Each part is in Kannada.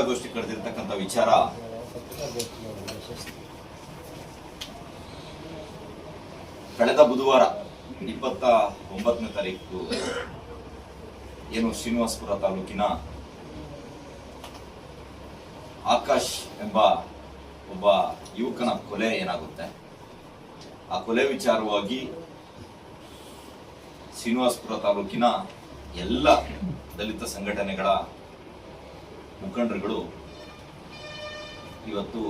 ಪತ್ರಿಕಾಗೋಷ್ಠಿ ಕರೆದಿರ್ತಕ್ಕಂಥ ವಿಚಾರ. ಕಳೆದ ಬುಧವಾರ ಇಪ್ಪತ್ತ ಒಂಬತ್ತನೇ ತಾರೀಕು ಏನು ಶ್ರೀನಿವಾಸಪುರ ತಾಲೂಕಿನ ಆಕಾಶ್ ಎಂಬ ಒಬ್ಬ ಯುವಕನ ಕೊಲೆ ಏನಾಗುತ್ತೆ? ಆ ಕೊಲೆ ವಿಚಾರವಾಗಿ ಶ್ರೀನಿವಾಸಪುರ ತಾಲೂಕಿನ ಎಲ್ಲ ದಲಿತ ಸಂಘಟನೆಗಳ ಮುಖಂಡರುಗಳು ಇವತ್ತು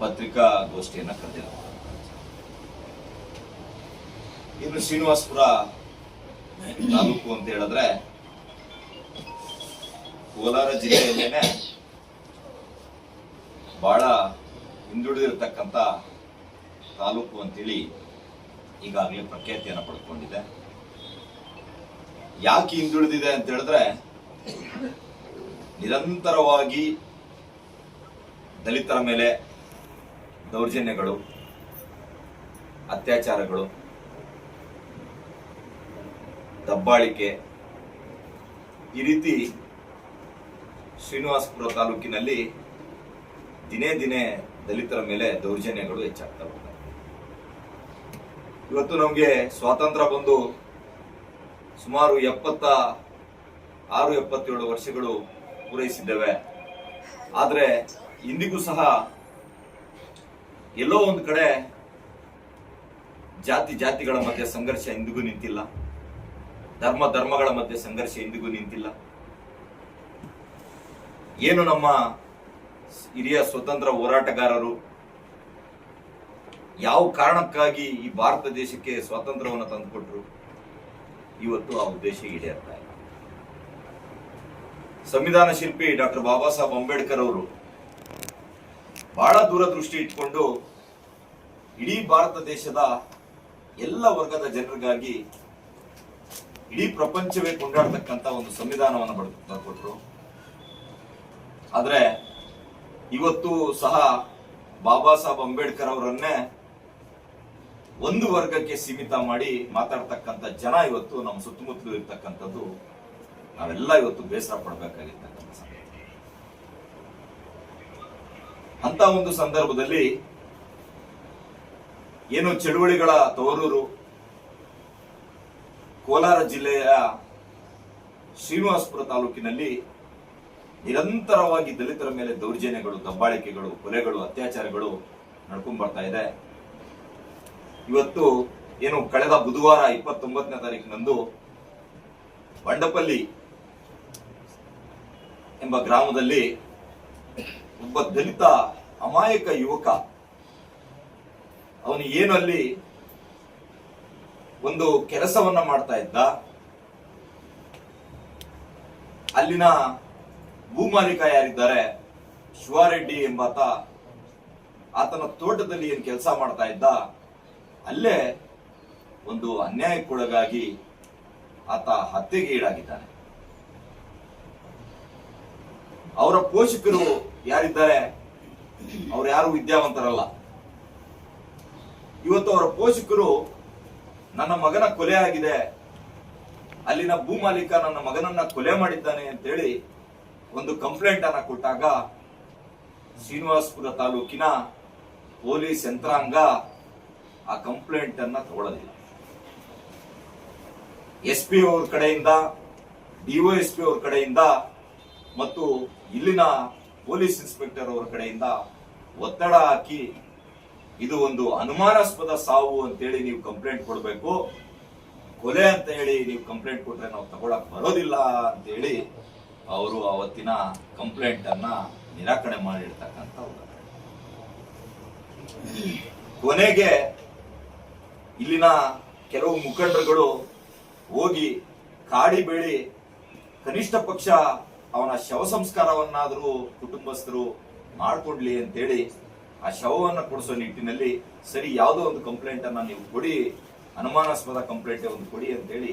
ಪತ್ರಿಕಾಗೋಷ್ಠಿಯನ್ನ ಕರೆದಿದ್ದಾರೆ. ಇನ್ನು ಶ್ರೀನಿವಾಸಪುರ ತಾಲೂಕು ಅಂತ ಹೇಳಿದ್ರೆ ಕೋಲಾರ ಜಿಲ್ಲೆಯಲ್ಲೇನೆ ಬಹಳ ಹಿಂದುಳಿದಿರತಕ್ಕಂಥ ತಾಲೂಕು ಅಂತೇಳಿ ಈಗಾಗಲೇ ಪ್ರಖ್ಯಾತಿಯನ್ನು ಪಡ್ಕೊಂಡಿದೆ. ಯಾಕೆ ಹಿಂದುಳಿದಿದೆ ಅಂತ ಹೇಳಿದ್ರೆ ನಿರಂತರವಾಗಿ ದಲಿತರ ಮೇಲೆ ದೌರ್ಜನ್ಯಗಳು, ಅತ್ಯಾಚಾರಗಳು, ದಬ್ಬಾಳಿಕೆ ಈ ರೀತಿ ಶ್ರೀನಿವಾಸಪುರ ತಾಲೂಕಿನಲ್ಲಿ ದಿನೇ ದಿನೇ ದಲಿತರ ಮೇಲೆ ದೌರ್ಜನ್ಯಗಳು ಹೆಚ್ಚಾಗ್ತಾ ಹೋಗ್ತವೆ ಇವತ್ತು ನಮಗೆ ಸ್ವಾತಂತ್ರ್ಯ ಬಂದು ಸುಮಾರು ಎಪ್ಪತ್ತ ಆರು, ಎಪ್ಪತ್ತೇಳು ವರ್ಷಗಳು ಪೂರೈಸಿದ್ದೇವೆ. ಆದರೆ ಇಂದಿಗೂ ಸಹ ಎಲ್ಲೋ ಒಂದು ಕಡೆ ಜಾತಿ ಜಾತಿಗಳ ಮಧ್ಯೆ ಸಂಘರ್ಷ ಇಂದಿಗೂ ನಿಂತಿಲ್ಲ. ಧರ್ಮ ಧರ್ಮಗಳ ಮಧ್ಯೆ ಸಂಘರ್ಷ ಇಂದಿಗೂ ನಿಂತಿಲ್ಲ. ಏನು ನಮ್ಮ ಹಿರಿಯ ಸ್ವತಂತ್ರ ಹೋರಾಟಗಾರರು? ಯಾವ ಕಾರಣಕ್ಕಾಗಿ ಈ ಭಾರತ ದೇಶಕ್ಕೆ ಸ್ವಾತಂತ್ರ್ಯವನ್ನು ತಂದುಕೊಟ್ರು? ಇವತ್ತು ಆ ಉದ್ದೇಶ ಈಡೇರ್ತಾ ಇಲ್ಲ ಸಂವಿಧಾನ ಶಿಲ್ಪಿ ಡಾಕ್ಟರ್ ಬಾಬಾ ಸಾಹೇಬ್ ಅಂಬೇಡ್ಕರ್ ಅವರು ಬಹಳ ದೂರದೃಷ್ಟಿ ಇಟ್ಕೊಂಡು ಇಡೀ ಭಾರತ ದೇಶದ ಎಲ್ಲ ವರ್ಗದ ಜನರಿಗಾಗಿ ಇಡೀ ಪ್ರಪಂಚವೇ ಕೊಂಡಾಡ್ತಕ್ಕಂತ ಒಂದು ಸಂವಿಧಾನವನ್ನು ಕೊಟ್ಟರು ಆದ್ರೆ ಇವತ್ತು ಸಹ ಬಾಬಾ ಸಾಹೇಬ್ ಅಂಬೇಡ್ಕರ್ ಅವರನ್ನೇ ಒಂದು ವರ್ಗಕ್ಕೆ ಸೀಮಿತ ಮಾಡಿ ಮಾತಾಡ್ತಕ್ಕಂಥ ಜನ ಇವತ್ತು ನಮ್ಮ ಸುತ್ತಮುತ್ತಲು ಇರ್ತಕ್ಕಂಥದ್ದು ನಾವೆಲ್ಲ ಇವತ್ತು ಬೇಸರ ಪಡಬೇಕಾಗಿರ್ತಕ್ಕಂಥ ಅಂತ ಒಂದು ಸಂದರ್ಭದಲ್ಲಿ ಏನು ಚಳುವಳಿಗಳ ತವರೂರು ಕೋಲಾರ ಜಿಲ್ಲೆಯ ಶ್ರೀನಿವಾಸಪುರ ತಾಲೂಕಿನಲ್ಲಿ ನಿರಂತರವಾಗಿ ದಲಿತರ ಮೇಲೆ ದೌರ್ಜನ್ಯಗಳು, ದಬ್ಬಾಳಿಕೆಗಳು, ಕೊಲೆಗಳು, ಅತ್ಯಾಚಾರಗಳು ನಡ್ಕೊಂಡ್ ಬರ್ತಾ ಇದೆ. ಇವತ್ತು ಏನು ಕಳೆದ ಬುಧವಾರ ಇಪ್ಪತ್ತೊಂಬತ್ತನೇ ತಾರೀಕಿನಂದು ಬಂಡಪಲ್ಲಿ ಎಂಬ ಗ್ರಾಮದಲ್ಲಿ ಒಬ್ಬ ದಲಿತ ಅಮಾಯಕ ಯುವಕ, ಅವನು ಏನು ಅಲ್ಲಿ ಒಂದು ಕೆಲಸವನ್ನ ಮಾಡ್ತಾ ಇದ್ದ, ಅಲ್ಲಿನ ಭೂಮಾಲೀಕ ಯಾರಿದ್ದಾರೆ, ಶಿವಾರೆಡ್ಡಿ ಎಂಬಾತ, ಆತನ ತೋಟದಲ್ಲಿ ಏನು ಕೆಲಸ ಮಾಡ್ತಾ ಇದ್ದ, ಅಲ್ಲೇ ಒಂದು ಅನ್ಯಾಯಕ್ಕೊಳಗಾಗಿ ಆತ ಹತ್ಯೆಗೆ ಈಡಾಗಿದ್ದಾನೆ. ಅವರ ಪೋಷಕರು ಯಾರಿದ್ದಾರೆ? ಅವ್ರು ಯಾರು ವಿದ್ಯಾವಂತರಲ್ಲ. ಇವತ್ತು ಅವರ ಪೋಷಕರು ನನ್ನ ಮಗನ ಕೊಲೆ ಆಗಿದೆ. ಅಲ್ಲಿನ ಭೂಮಾಲೀಕ ನನ್ನ ಮಗನನ್ನ ಕೊಲೆ ಮಾಡಿದ್ದಾನೆ ಅಂತೇಳಿ ಒಂದು ಕಂಪ್ಲೇಂಟ್ ಅನ್ನ ಕೊಟ್ಟಾಗ ಶ್ರೀನಿವಾಸಪುರ ತಾಲೂಕಿನ ಪೊಲೀಸ್ ಯಂತ್ರಾಂಗ ಆ ಕಂಪ್ಲೇಂಟ್ ಅನ್ನ ತಗೊಳ್ಳಲಿಲ್ಲ. ಎಸ್ ಪಿ ಅವ್ರ ಕಡೆಯಿಂದ ಡಿಒಎಸ್ಪಿ ಅವ್ರ ಕಡೆಯಿಂದ ಮತ್ತು ಇಲ್ಲಿನ ಪೊಲೀಸ್ ಇನ್ಸ್ಪೆಕ್ಟರ್ ಅವರ ಕಡೆಯಿಂದ ಒತ್ತಡ ಹಾಕಿ, ಇದು ಒಂದು ಅನುಮಾನಾಸ್ಪದ ಸಾವು ಅಂತೇಳಿ ನೀವು ಕಂಪ್ಲೇಂಟ್ ಕೊಡಬೇಕು. ಕೊಲೆ ಅಂತ ಹೇಳಿ ನೀವು ಕಂಪ್ಲೇಂಟ್ ಕೊಟ್ರೆ ನಾವು ತಗೊಳಕ್ ಬರೋದಿಲ್ಲ ಅಂತೇಳಿ ಅವರು ಅವತ್ತಿನ ಕಂಪ್ಲೇಂಟ್ ಅನ್ನ ನಿರಾಕರಣೆ ಮಾಡಿರ್ತಕ್ಕಂಥ ಕೊನೆಗೆ ಇಲ್ಲಿನ ಕೆಲವು ಮುಖಂಡರುಗಳು ಹೋಗಿ ಕಾಡಿ ಕನಿಷ್ಠ ಪಕ್ಷ ಅವನ ಶವ ಸಂಸ್ಕಾರವನ್ನಾದರೂ ಕುಟುಂಬಸ್ಥರು ಮಾಡ್ಕೊಡ್ಲಿ ಅಂತೇಳಿ ಆ ಶವವನ್ನು ಕೊಡಿಸೋ ನಿಟ್ಟಿನಲ್ಲಿ ಸರಿ ಯಾವುದೋ ಒಂದು ಕಂಪ್ಲೇಂಟನ್ನು ನೀವು ಕೊಡಿ, ಅನುಮಾನಾಸ್ಪದ ಕಂಪ್ಲೇಂಟ್ ಒಂದು ಕೊಡಿ ಅಂತೇಳಿ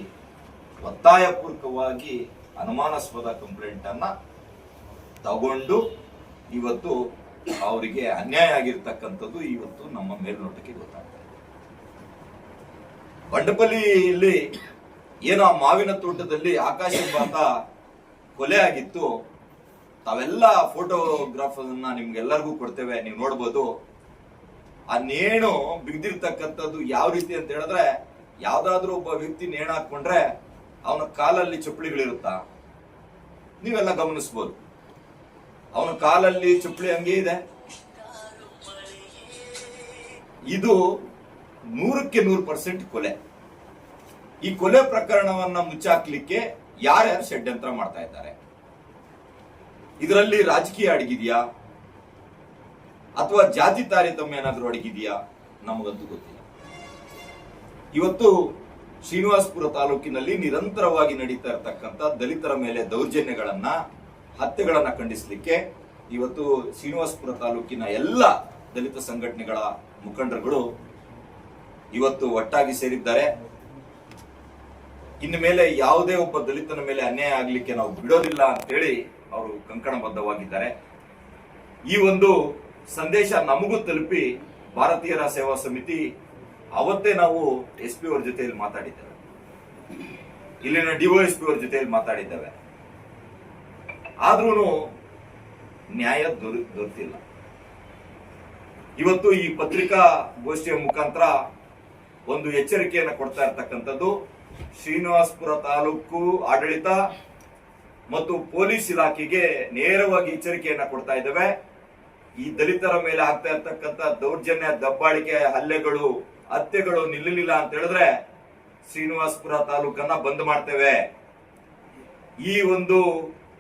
ಒತ್ತಾಯಪೂರ್ವಕವಾಗಿ ಅನುಮಾನಾಸ್ಪದ ಕಂಪ್ಲೇಂಟನ್ನು ತಗೊಂಡು ಇವತ್ತು ಅವರಿಗೆ ಅನ್ಯಾಯ ಆಗಿರ್ತಕ್ಕಂಥದ್ದು ಇವತ್ತು ನಮ್ಮ ಮೇಲ್ನೋಟಕ್ಕೆ ಗೊತ್ತಾಗ್ತದೆ ಬಂಡಪಲ್ಲಿಯಲ್ಲಿ ಏನೋ ಮಾವಿನ ತೋಟದಲ್ಲಿ ಆಕಾಶ ಎಂಬಾತ ಕೊಲೆ ಆಗಿತ್ತು. ತಾವೆಲ್ಲ ಫೋಟೋಗ್ರಾಫ್ ನಿಮ್ಗೆಲ್ಲರಿಗೂ ಕೊಡ್ತೇವೆ, ನೀವು ನೋಡ್ಬೋದು. ಆ ನೇಣು ಬಿಗ್ದಿರ್ತಕ್ಕಂಥದ್ದು ಯಾವ ರೀತಿ ಅಂತ ಹೇಳಿದ್ರೆ, ಯಾವ್ದಾದ್ರು ಒಬ್ಬ ವ್ಯಕ್ತಿ ನೇಣು ಹಾಕೊಂಡ್ರೆ ಅವನ ಕಾಲಲ್ಲಿ ಚಪ್ಪಳಿಗಳಿರುತ್ತ ನೀವೆಲ್ಲ ಗಮನಿಸ್ಬೋದು. ಅವನ ಕಾಲಲ್ಲಿ ಚಪ್ಪಳಿ ಹಂಗೆ ಇದೆ. ಇದು ನೂರಕ್ಕೆ ನೂರು ಪರ್ಸೆಂಟ್ ಕೊಲೆ. ಈ ಕೊಲೆ ಪ್ರಕರಣವನ್ನ ಮುಚ್ಚಾಕ್ಲಿಕ್ಕೆ ಯಾರ್ಯಾರು ಷಡ್ಯಂತ್ರ ಮಾಡ್ತಾ ಇದ್ದಾರೆ? ಇದರಲ್ಲಿ ರಾಜಕೀಯ ಅಡಗಿದೆಯಾ? ಅಥವಾ ಜಾತಿ ತಾರತಮ್ಯ ಏನಾದರೂ ಅಡಗಿದೆಯಾ? ನಮಗಂತೂ ಗೊತ್ತಿಲ್ಲ. ಇವತ್ತು ಶ್ರೀನಿವಾಸಪುರ ತಾಲೂಕಿನಲ್ಲಿ ನಿರಂತರವಾಗಿ ನಡೀತಾ ಇರತಕ್ಕಂತ ದಲಿತರ ಮೇಲೆ ದೌರ್ಜನ್ಯಗಳನ್ನ, ಹತ್ಯೆಗಳನ್ನ ಖಂಡಿಸಲಿಕ್ಕೆ ಇವತ್ತು ಶ್ರೀನಿವಾಸಪುರ ತಾಲೂಕಿನ ಎಲ್ಲ ದಲಿತ ಸಂಘಟನೆಗಳ ಮುಖಂಡರುಗಳು ಇವತ್ತು ಒಟ್ಟಾಗಿ ಸೇರಿದ್ದಾರೆ. ಇನ್ನು ಮೇಲೆ ಯಾವುದೇ ಒಬ್ಬ ದಲಿತನ ಮೇಲೆ ಅನ್ಯಾಯ ಆಗ್ಲಿಕ್ಕೆ ನಾವು ಬಿಡೋದಿಲ್ಲ ಅಂತೇಳಿ ಅವರು ಕಂಕಣಬದ್ಧವಾಗಿದ್ದಾರೆ. ಈ ಒಂದು ಸಂದೇಶ ನಮಗೂ ತಲುಪಿ ಭಾರತೀಯರ ಸೇವಾ ಸಮಿತಿ ಅವತ್ತೇ ನಾವು ಎಸ್ ಪಿ ಅವ್ರ ಜೊತೆಯಲ್ಲಿ ಮಾತಾಡಿದ್ದೇವೆ. ಇಲ್ಲಿನ ಡಿವೈಎಸ್ ಪಿ ಅವ್ರ ಜೊತೆಯಲ್ಲಿ ಮಾತಾಡಿದ್ದೇವೆ. ಆದ್ರೂ ನ್ಯಾಯ ದೊರ, ದೊರೆತಿಲ್ಲ. ಇವತ್ತು ಈ ಪತ್ರಿಕಾ ಗೋಷ್ಠಿಯ ಮುಖಾಂತರ ಒಂದು ಎಚ್ಚರಿಕೆಯನ್ನು ಕೊಡ್ತಾ ಇರ್ತಕ್ಕಂಥದ್ದು ಶ್ರೀನಿವಾಸಪುರ ತಾಲೂಕು ಆಡಳಿತ ಮತ್ತು ಪೊಲೀಸ್ ಇಲಾಖೆಗೆ ನೇರವಾಗಿ ಎಚ್ಚರಿಕೆಯನ್ನ ಕೊಡ್ತಾ ಇದ್ದೇವೆ. ಈ ದಲಿತರ ಮೇಲೆ ಆಗ್ತಾ ಇರ್ತಕ್ಕಂಥ ದೌರ್ಜನ್ಯ, ದಬ್ಬಾಳಿಕೆ, ಹಲ್ಲೆಗಳು, ಹತ್ಯೆಗಳು ನಿಲ್ಲಲಿಲ್ಲ ಅಂತ ಹೇಳಿದ್ರೆ ಶ್ರೀನಿವಾಸಪುರ ತಾಲೂಕನ್ನ ಬಂದ್ ಮಾಡ್ತೇವೆ. ಈ ಒಂದು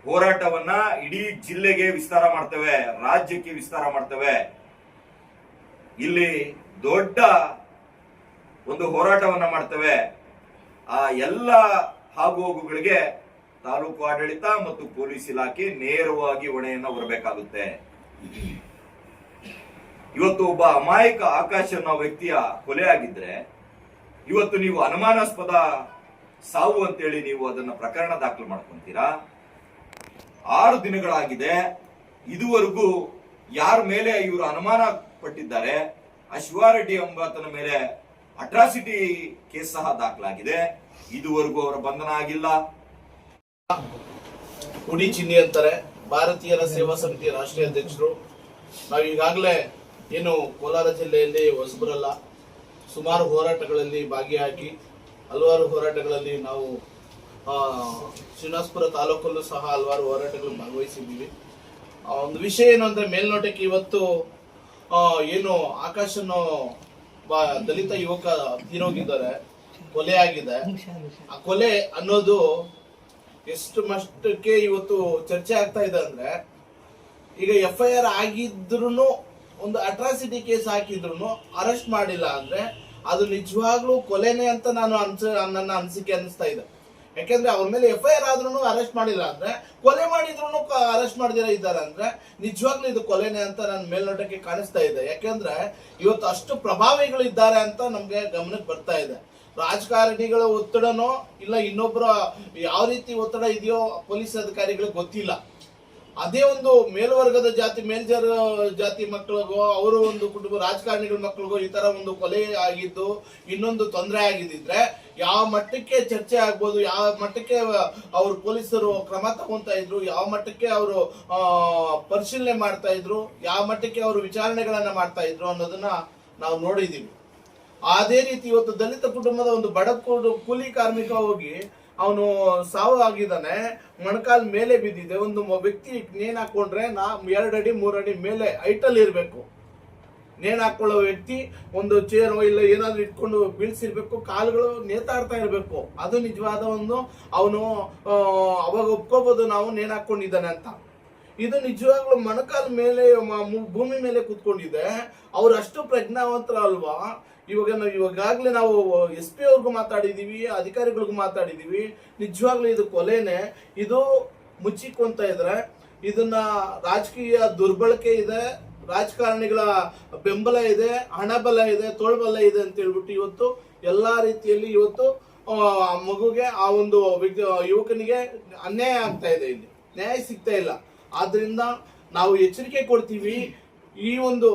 ಹೋರಾಟವನ್ನ ಇಡೀ ಜಿಲ್ಲೆಗೆ ವಿಸ್ತಾರ ಮಾಡ್ತೇವೆ, ರಾಜ್ಯಕ್ಕೆ ವಿಸ್ತಾರ ಮಾಡ್ತೇವೆ. ಇಲ್ಲಿ ದೊಡ್ಡ ಒಂದು ಹೋರಾಟವನ್ನ ಮಾಡ್ತೇವೆ. ಆ ಎಲ್ಲ ಹಾಗುಹೋಗುಗಳಿಗೆ ತಾಲೂಕು ಆಡಳಿತ ಮತ್ತು ಪೊಲೀಸ್ ಇಲಾಖೆ ನೇರವಾಗಿ ಹೊಣೆಯನ್ನು ಹೊರಬೇಕಾಗುತ್ತೆ. ಇವತ್ತು ಒಬ್ಬ ಅಮಾಯಕ ಆಕಾಶ ಅನ್ನೋ ವ್ಯಕ್ತಿಯ ಕೊಲೆ ಆಗಿದ್ರೆ ಇವತ್ತು ನೀವು ಅನುಮಾನಾಸ್ಪದ ಸಾವು ಅಂತೇಳಿ ನೀವು ಅದನ್ನ ಪ್ರಕರಣ ದಾಖಲು ಮಾಡ್ಕೊಂತೀರಾ? ಆರು ದಿನಗಳಾಗಿದೆ. ಇದುವರೆಗೂ ಯಾರ ಮೇಲೆ ಇವರು ಅನುಮಾನ ಪಟ್ಟಿದ್ದಾರೆ? ಅಶ್ವಾರೆಡ್ಡಿ ಶಿವಾರೆಡ್ಡಿ ಎಂಬಾತನ ಮೇಲೆ ಅಟ್ರಾಸಿಟಿ ಕೇಸ್ ಸಹ ದಾಖಲಾಗಿದೆ. ಇದುವರೆಗೂ ಅವರ ಬಂಧನ ಆಗಿಲ್ಲ. ಉಡಿ ಚಿನ್ನಿ ಅಂತಾರೆ. ಭಾರತೀಯರ ಸೇವಾ ಸಮಿತಿ ರಾಷ್ಟ್ರೀಯ ಅಧ್ಯಕ್ಷರು. ನಾವು ಈಗಾಗಲೇ ಏನು ಕೋಲಾರ ಜಿಲ್ಲೆಯಲ್ಲಿ ಹೊಸಬರಲ್ಲ. ಸುಮಾರು ಹೋರಾಟಗಳಲ್ಲಿ ಭಾಗಿಯಾಗಿ, ಹಲವಾರು ಹೋರಾಟಗಳಲ್ಲಿ ನಾವು ಶ್ರೀನಿವಾಸಪುರ ತಾಲೂಕಲ್ಲೂ ಸಹ ಹಲವಾರು ಹೋರಾಟಗಳು ಭಾಗವಹಿಸಿದ್ದೀವಿ. ಒಂದು ವಿಷಯ ಏನು ಅಂದ್ರೆ ಮೇಲ್ನೋಟಕ್ಕೆ ಇವತ್ತು ಏನು ಆಕಾಶನ್ನು ಒಬ್ಬ ದಲಿತ ಯುವಕ ತೀರೋಗಿದ್ದಾರೆ ಕೊಲೆ ಆಗಿದೆ. ಆ ಕೊಲೆ ಅನ್ನೋದು ಎಷ್ಟು ಮಷ್ಟಕ್ಕೆ ಇವತ್ತು ಚರ್ಚೆ ಆಗ್ತಾ ಇದೆ ಅಂದ್ರೆ, ಈಗ ಎಫ್ ಐ ಆರ್ ಆಗಿದ್ರು ಒಂದು ಅಟ್ರಾಸಿಟಿ ಕೇಸ್ ಹಾಕಿದ್ರು ಅರೆಸ್ಟ್ ಮಾಡಿಲ್ಲ ಅಂದ್ರೆ, ಅದು ನಿಜವಾಗ್ಲೂ ಕೊಲೆನೆ ಅಂತ ನಾನು ಅನ್ಸ ನನ್ನ ಅನಿಸಿಕೆ ಅನಿಸ್ತಾ ಇದೆ. ಯಾಕೆಂದ್ರೆ ಅವ್ರ ಮೇಲೆ ಎಫ್ ಐ ಆರ್ ಆದ್ರೂ ಅರೆಸ್ಟ್ ಮಾಡಿಲ್ಲ ಅಂದ್ರೆ, ಕೊಲೆ ಮಾಡಿದ್ರು ಅರೆಸ್ಟ್ ಮಾಡಿದಿರ ಇದ್ದಾರೆ ಅಂದ್ರೆ, ನಿಜವಾಗ್ಲೂ ಇದು ಕೊಲೆನೆ ಅಂತ ನನ್ನ ಮೇಲ್ನೋಟಕ್ಕೆ ಕಾಣಿಸ್ತಾ ಇದೆ. ಯಾಕೆಂದ್ರೆ ಇವತ್ತು ಅಷ್ಟು ಪ್ರಭಾವಿಗಳು ಇದ್ದಾರೆ ಅಂತ ನಮ್ಗೆ ಗಮನಕ್ಕೆ ಬರ್ತಾ ಇದೆ. ರಾಜಕಾರಣಿಗಳ ಒತ್ತಡನೋ ಇಲ್ಲ ಇನ್ನೊಬ್ಬರ ಯಾವ ರೀತಿ ಒತ್ತಡ ಇದೆಯೋ ಪೊಲೀಸ್ ಅಧಿಕಾರಿಗಳಿಗೆ ಗೊತ್ತಿಲ್ಲ. ಅದೇ ಒಂದು ಮೇಲ್ವರ್ಗದ ಜಾತಿ, ಮೇಲ್ಜರ್ ಜಾತಿ ಮಕ್ಕಳಿಗೋ ಅವರು ಒಂದು ಕುಟುಂಬ ರಾಜಕಾರಣಿಗಳ ಮಕ್ಕಳಿಗೋ ಈ ತರ ಒಂದು ಕೊಲೆ ಆಗಿದ್ದು, ಇನ್ನೊಂದು ತೊಂದರೆ ಆಗಿದ್ದಿದ್ರೆ ಯಾವ ಮಟ್ಟಕ್ಕೆ ಚರ್ಚೆ ಆಗ್ಬೋದು, ಯಾವ ಮಟ್ಟಕ್ಕೆ ಅವರು ಪೊಲೀಸರು ಕ್ರಮ ತಗೊಂತಾ ಇದ್ರು, ಯಾವ ಮಟ್ಟಕ್ಕೆ ಅವರು ಪರಿಶೀಲನೆ ಮಾಡ್ತಾ ಇದ್ರು, ಯಾವ ಮಟ್ಟಕ್ಕೆ ಅವರು ವಿಚಾರಣೆಗಳನ್ನ ಮಾಡ್ತಾ ಇದ್ರು ಅನ್ನೋದನ್ನ ನಾವು ನೋಡಿದೀವಿ. ಅದೇ ರೀತಿ ಇವತ್ತು ದಲಿತ ಕುಟುಂಬದ ಒಂದು ಬಡ ಕೂಲಿ ಕಾರ್ಮಿಕ ಹೋಗಿ ಅವನು ಸಾವು ಆಗಿದ್ದಾನೆ, ಮೊಣಕಾಲ್ ಮೇಲೆ ಬಿದ್ದಿದೆ. ಒಂದು ವ್ಯಕ್ತಿ ನೇಣ್ ಹಾಕೊಂಡ್ರೆ ನಾ ಎರಡು ಅಡಿ ಮೂರು ಅಡಿ ಮೇಲೆ ಹೈಟಲ್ಲಿ ಇರಬೇಕು. ನೇಣ್ ಹಾಕೊಳ್ಳೋ ವ್ಯಕ್ತಿ ಒಂದು ಚೇರ್ ಇಲ್ಲ ಏನಾದ್ರು ಇಟ್ಕೊಂಡು ಬೀಳ್ಸಿರ್ಬೇಕು, ಕಾಲುಗಳು ನೇತಾಡ್ತಾ ಇರಬೇಕು. ಅದು ನಿಜವಾದ ಒಂದು ಅವನು ಅವಾಗ ಒಪ್ಕೋಬಹುದು ನಾವು ನೇಣ್ ಹಾಕೊಂಡಿದ್ದಾನೆ ಅಂತ. ಇದು ನಿಜವಾಗ್ಲೂ ಮೊಣಕಾಲ ಮೇಲೆ ಭೂಮಿ ಮೇಲೆ ಕೂತ್ಕೊಂಡಿದೆ. ಅವ್ರು ಅಷ್ಟು ಪ್ರಜ್ಞಾವಂತರ ಅಲ್ವಾ ಇವಾಗ ನಾವು ಇವಾಗಲೇ ನಾವು ಎಸ್ ಪಿ ಅವ್ರಿಗೂ ಮಾತಾಡಿದೀವಿ, ಅಧಿಕಾರಿಗಳಿಗೂ ಮಾತಾಡಿದೀವಿ. ನಿಜವಾಗ್ಲೂ ಇದು ಕೊಲೆನೆ. ಇದು ಮುಚ್ಚಿಕೊಂತ ಇದ್ರೆ, ಇದನ್ನ ರಾಜಕೀಯ ದುರ್ಬಳಕೆ ಇದೆ. ರಾಜಕಾರಣಿಗಳ ಬೆಂಬಲ ಇದೆ, ಹಣಬಲ ಇದೆ, ತೋಳ್ಬಲ ಇದೆ ಅಂತ ಹೇಳ್ಬಿಟ್ಟು ಇವತ್ತು ಎಲ್ಲಾ ರೀತಿಯಲ್ಲಿ ಇವತ್ತು ಮಗುಗೆ ಆ ಒಂದು ಯುವಕನಿಗೆ ಅನ್ಯಾಯ ಆಗ್ತಾ ಇದೆ ಇಲ್ಲಿ. ನ್ಯಾಯ ಸಿಗ್ತಾ ಇಲ್ಲ. ಆದ್ರಿಂದ ನಾವು ಎಚ್ಚರಿಕೆ ಕೊಡ್ತೀವಿ ಈ ಒಂದು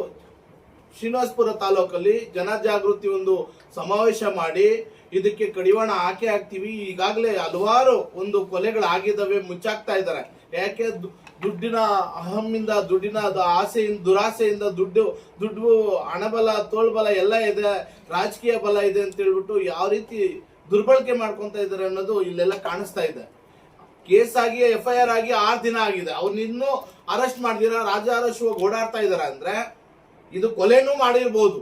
ಶ್ರೀನಿವಾಸಪುರ ತಾಲೂಕಲ್ಲಿ ಜನಜಾಗೃತಿ ಒಂದು ಸಮಾವೇಶ ಮಾಡಿ ಇದಕ್ಕೆ ಕಡಿವಾಣ ಹಾಕಿ ಹಾಕ್ತೀವಿ. ಈಗಾಗಲೇ ಹಲವಾರು ಒಂದು ಕೊಲೆಗಳಾಗಿದ್ದಾವೆ ಮುಚ್ಚಾಕ್ತಾ ಇದ್ದಾರೆ. ಯಾಕೆ ದುಡ್ಡಿನ ಅಹಮ್ಮಿಂದ ದುಡ್ಡಿನ ಆಸೆಯಿಂದ, ದುರಾಸೆಯಿಂದ ದುಡ್ಡು ದುಡ್ಡು ಹಣಬಲ, ತೋಳ್ಬಲ ಎಲ್ಲ ಇದೆ, ರಾಜಕೀಯ ಬಲ ಇದೆ ಅಂತ ಹೇಳ್ಬಿಟ್ಟು ಯಾವ ರೀತಿ ದುರ್ಬಳಕೆ ಮಾಡ್ಕೊಂತ ಇದ್ದಾರೆ ಅನ್ನೋದು ಇಲ್ಲೆಲ್ಲ ಕಾಣಿಸ್ತಾ ಇದೆ. ಕೇಸ್ ಆಗಿ ಎಫ್ ಐ ಆರ್ ಆಗಿ ಆರು ದಿನ ಆಗಿದೆ. ಅವ್ರು ಇನ್ನೂ ಅರೆಸ್ಟ್ ಮಾಡಿದಿರ ರಾಜಾರೋಷವಾಗಿ ಓಡಾಡ್ತಾ ಇದ್ದಾರೆ ಅಂದ್ರೆ ಇದು ಕೊಲೆನೂ ಮಾಡಿರ್ಬೋದು.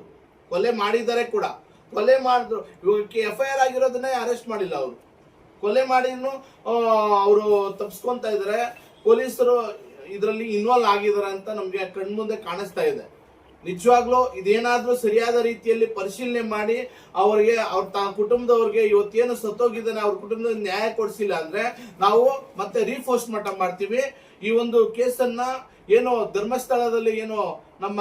ಕೊಲೆ ಮಾಡಿದ್ದಾರೆ ಕೂಡ. ಕೊಲೆ ಮಾಡಿದ್ರು, ಇವಾಗ ಎಫ್ ಐ ಆರ್ ಆಗಿರೋದನ್ನೇ ಅರೆಸ್ಟ್ ಮಾಡಿಲ್ಲ ಅವರು. ಕೊಲೆ ಮಾಡಿನೂ ಅವರು ತಪ್ಸ್ಕೊಂತ ಇದಾರೆ. ಪೊಲೀಸರು ಇದರಲ್ಲಿ ಇನ್ವಾಲ್ವ್ ಆಗಿದ್ದಾರೆ ಅಂತ ನಮಗೆ ಕಣ್ಮುಂದೆ ಕಾಣಿಸ್ತಾ ಇದೆ. ನಿಜವಾಗ್ಲೂ ಇದೇನಾದ್ರೂ ಸರಿಯಾದ ರೀತಿಯಲ್ಲಿ ಪರಿಶೀಲನೆ ಮಾಡಿ ಅವರಿಗೆ ಅವ್ರ ತಮ್ಮ ಕುಟುಂಬದವ್ರಿಗೆ ಇವತ್ತೇನು ಸತ್ತೋಗಿದ್ದಾನೆ, ಅವ್ರ ಕುಟುಂಬದ ನ್ಯಾಯ ಕೊಡಿಸಿಲ್ಲ ಅಂದ್ರೆ ನಾವು ಮತ್ತೆ ರೀಪೋಸ್ಟ್ ಮಾಡ್ತೀವಿ. ಈ ಒಂದು ಕೇಸನ್ನ ಏನು ಧರ್ಮಸ್ಥಳದಲ್ಲಿ ಏನು ನಮ್ಮ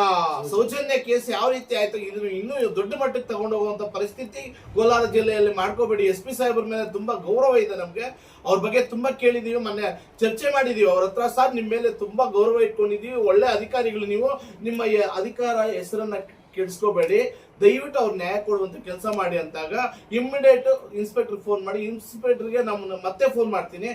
ಸೌಜನ್ಯ ಕೇಸ್ ಯಾವ ರೀತಿ ಆಯ್ತು, ಇದನ್ನು ಇನ್ನೂ ದೊಡ್ಡ ಮಟ್ಟಕ್ಕೆ ತಗೊಂಡು ಹೋಗುವಂತ ಪರಿಸ್ಥಿತಿ ಕೋಲಾರ ಜಿಲ್ಲೆಯಲ್ಲಿ ಮಾಡ್ಕೋಬೇಡಿ. ಎಸ್ ಪಿ ಸಾಹೇಬ್ರ ಮೇಲೆ ತುಂಬಾ ಗೌರವ ಇದೆ ನಮ್ಗೆ. ಅವ್ರ ಬಗ್ಗೆ ತುಂಬಾ ಕೇಳಿದೀವಿ, ಮೊನ್ನೆ ಚರ್ಚೆ ಮಾಡಿದೀವಿ. ಅವ್ರ ಹತ್ರ ಸರ್, ನಿಮ್ ಮೇಲೆ ತುಂಬಾ ಗೌರವ ಇಟ್ಕೊಂಡಿದೀವಿ. ಒಳ್ಳೆ ಅಧಿಕಾರಿಗಳು ನೀವು. ನಿಮ್ಮ ಅಧಿಕಾರ ಹೆಸರನ್ನ ಕೆಡಿಸ್ಕೋಬೇಡಿ. ದಯವಿಟ್ಟು ಅವ್ರು ನ್ಯಾಯ ಕೊಡುವಂತ ಕೆಲಸ ಮಾಡಿ ಅಂತಾಗ. ಇಮ್ಮಿಡಿಯೇಟ್ ಇನ್ಸ್ಪೆಕ್ಟರ್ ಫೋನ್ ಮಾಡಿ. ಇನ್ಸ್ಪೆಕ್ಟರ್ಗೆ ನಮ್ಮನ್ನ ಮತ್ತೆ ಫೋನ್ ಮಾಡ್ತೀನಿ.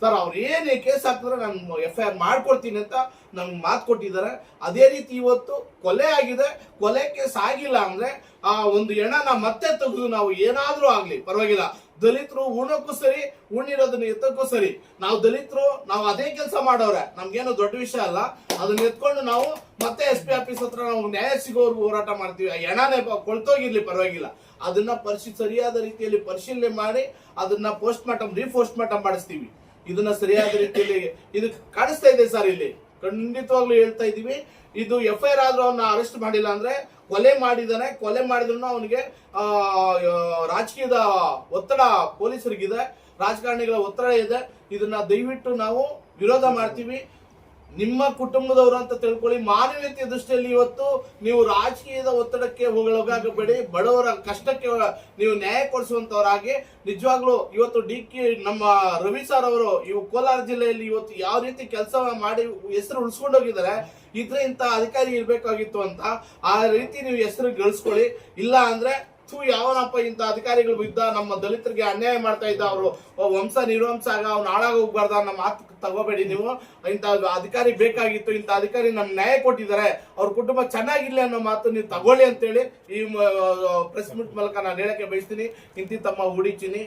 ಸರ್ ಅವ್ರು ಏನೇ ಕೇಸ್ ಹಾಕಿದ್ರೆ ನಾನು ಎಫ್ ಐ ಆರ್ ಮಾಡ್ಕೊಡ್ತೀನಿ ಅಂತ ನಮ್ಗೆ ಮಾತು ಕೊಟ್ಟಿದ್ದಾರೆ. ಅದೇ ರೀತಿ ಇವತ್ತು ಕೊಲೆ ಆಗಿದೆ. ಕೊಲೆ ಕೇಸ್ ಆಗಿಲ್ಲ ಅಂದ್ರೆ, ಆ ಒಂದು ಹೆಣನ ಮತ್ತೆ ತೆಗೆದು ನಾವು ಏನಾದರೂ ಆಗಲಿ. ಪರವಾಗಿಲ್ಲ. ದಲಿತರು ಉಣ್ಣಕ್ಕೂ ಸರಿ ಉಣ್ಣಿರೋದನ್ನ ಎತ್ತಕ್ಕೂ ಸರಿ. ನಾವು ದಲಿತರು, ನಾವು ಅದೇ ಕೆಲಸ ಮಾಡೋರೆ ನಮ್ಗೇನು ದೊಡ್ಡ ವಿಷಯ ಅಲ್ಲ. ಅದನ್ನ ಎತ್ಕೊಂಡು ನಾವು ಮತ್ತೆ ಎಸ್ ಪಿ ಆಫೀಸ್ ಹತ್ರ ನಾವು ನ್ಯಾಯ ಸಿಗೋರ್ಗು ಹೋರಾಟ ಮಾಡ್ತೀವಿ. ಆ ಹೆಣನೇ ಕೊಳ್ತೋಗಿರ್ಲಿ, ಪರವಾಗಿಲ್ಲ. ಅದನ್ನ ಪರಿಶೀಲ್ ಸರಿಯಾದ ರೀತಿಯಲ್ಲಿ ಪರಿಶೀಲನೆ ಮಾಡಿ, ಅದನ್ನ ಪೋಸ್ಟ್ ಮಾರ್ಟಮ್ ರೀಪೋಸ್ಟ್ ಮಾರ್ಟಮ್ ಮಾಡಿಸ್ತೀವಿ. ಇದನ್ನ ಸರಿಯಾದ ರೀತಿಯಲ್ಲಿ ಇದು ಕಾಣಿಸ್ತಾ ಇದೆ ಸರ್ ಇಲ್ಲಿ. ಖಂಡಿತವಾಗ್ಲೂ ಹೇಳ್ತಾ ಇದೀವಿ ಇದು ಎಫ್ ಐ ಆರ್ ಆದ್ರೂ ಅವನ್ನ ಅರೆಸ್ಟ್ ಮಾಡಿಲ್ಲ ಅಂದ್ರೆ ಕೊಲೆ ಮಾಡಿದಾನೆ. ಕೊಲೆ ಮಾಡಿದ್ರು ಅವನಿಗೆ ರಾಜಕೀಯದ ಒತ್ತಡ ಪೊಲೀಸರಿಗಿದೆ. ರಾಜಕಾರಣಿಗಳ ಒತ್ತಡ ಇದೆ. ಇದನ್ನ ದಯವಿಟ್ಟು ನಾವು ವಿರೋಧ ಮಾಡ್ತೀವಿ. ನಿಮ್ಮ ಕುಟುಂಬದವರು ಅಂತ ತಿಳ್ಕೊಳ್ಳಿ ಮಾನವೀಯತೆ ದೃಷ್ಟಿಯಲ್ಲಿ ಇವತ್ತು ನೀವು ರಾಜಕೀಯದ ಒತ್ತಡಕ್ಕೆ ಹೋಗಬೇಡಿ ಬಡವರ ಕಷ್ಟಕ್ಕೆ ನೀವು ನ್ಯಾಯ ಕೊಡಿಸುವಂತವರಾಗಿ. ನಿಜವಾಗ್ಲೂ ಇವತ್ತು ಡಿ ಕೆ ನಮ್ಮ ರವಿ ಸರ್ ಅವರು ಇವು ಕೋಲಾರ ಜಿಲ್ಲೆಯಲ್ಲಿ ಇವತ್ತು ಯಾವ ರೀತಿ ಕೆಲಸ ಮಾಡಿ ಹೆಸರು ಉಳಿಸ್ಕೊಂಡೋಗಿದ್ದಾರೆ ಇದ್ರೆ ಇಂತ ಅಧಿಕಾರಿ ಇರ್ಬೇಕಾಗಿತ್ತು ಅಂತ. ಆ ರೀತಿ ನೀವು ಹೆಸರು ಗಳಿಸ್ಕೊಳ್ಳಿ. ಇಲ್ಲ ಅಂದ್ರೆ ಥೂ ಯಾವನಪ್ಪ ಇಂಥ ಅಧಿಕಾರಿಗಳು ಇದ್ದ, ನಮ್ಮ ದಲಿತರಿಗೆ ಅನ್ಯಾಯ ಮಾಡ್ತಾ ಇದ್ದ ಅವರು ವಂಶ ನಿರ್ವಂಶ ಆಗ ಅವ್ನು ಹಾಳಾಗ ಹೋಗ್ಬಾರ್ದ ನಮ್ಮ ಮಾತು ತಗೋಬೇಡಿ ನೀವು. ಇಂಥ ಅಧಿಕಾರಿ ಬೇಕಾಗಿತ್ತು, ಇಂಥ ಅಧಿಕಾರಿ ನಮ್ಮ ನ್ಯಾಯ ಕೊಟ್ಟಿದ್ದಾರೆ, ಅವ್ರ ಕುಟುಂಬ ಚೆನ್ನಾಗಿಲ್ಲ ಅನ್ನೋ ಮಾತು ನೀವು ತಗೊಳ್ಳಿ ಅಂತೇಳಿ ಈ ಪ್ರೆಸ್ ಮೀಟ್ ಮೂಲಕ ನಾನು ಹೇಳಕ್ಕೆ ಬಯಸ್ತೀನಿ. ಇಂತಿ ತಮ್ಮ ಹುಡಿಚಿನಿ